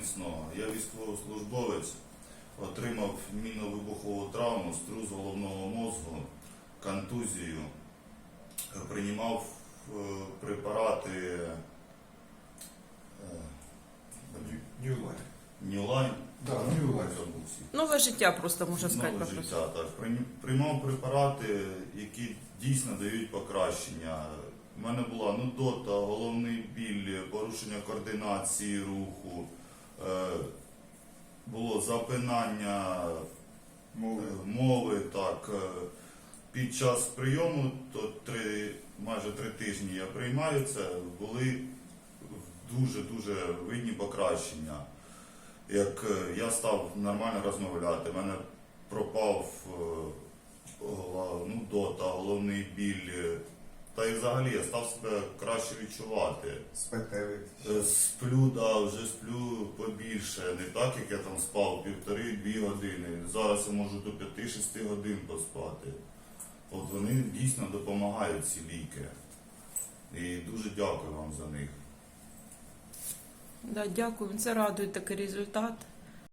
міцного. Я військовослужбовець, отримав мінно-вибухову травму, струс головного мозку, контузію, приймав е, препарати е, Нью-лайн. Да, Нове життя просто можна сказати Нове життя. Так. Приймав препарати, які дійсно дають покращення. У мене була нудота, головний біль, порушення координації руху, було запинання Мови. е, мови. Так. Е, Під час прийому, то три, майже три тижні я приймаю це, були дуже-дуже видні покращення. Як е, я став нормально розмовляти, в мене пропав е, голова- нудота, головний біль. е, Та й взагалі я став себе краще відчувати. Е, Сплю, да, вже сплю побільше, не так, як я там спав півтори-дві години. Зараз я можу до 5-6 годин поспати. От вони дійсно допомагають ці ліки. І дуже дякую вам за них. Да, дякую. Це радує такий результат.